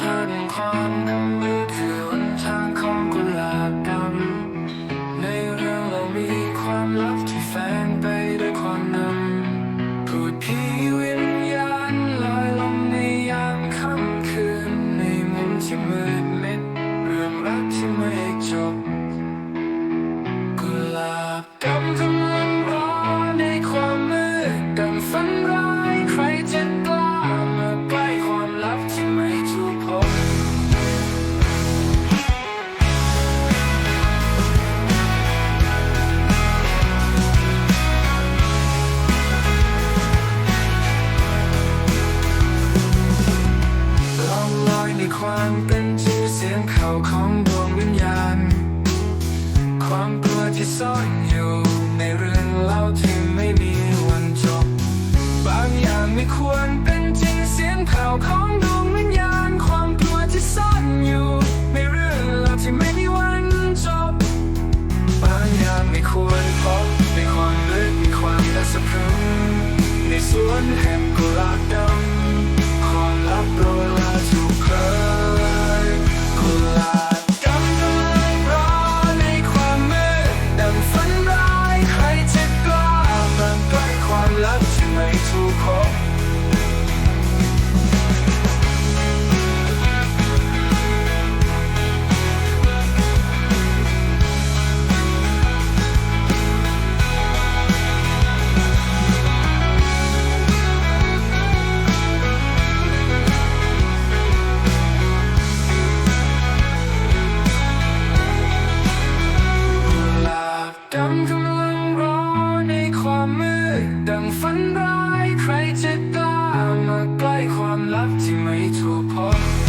ทางแห่งความน้ำมือคือหนทางของกุหลาบดำในเรื่องเรามีความลับที่แฝงไปด้วยความนำพูดพีามเป็นชื่อเสียงเข่าของดวงวิญญาณ ความกลัวที่ซ่อนอยู่ในเรื่องเล่าที่ไม่มีวันจบ บางอย่างไม่ควรเป็นจริงเสียงแผ่วของดวงวิญญาณ ความกลัวที่ซ่อนอยู่ในเรื่องเล่าที่ไม่มีวันจบ บางอย่างไม่ควรพบในความลึกมีความน่าสะพรึงในสวนแห่งกุหลาบดำ ดำกำลังรอในความมืดดังฝันร้ายใครจะกล้ามาใกล้ความลับที่ไม่ถูกพบ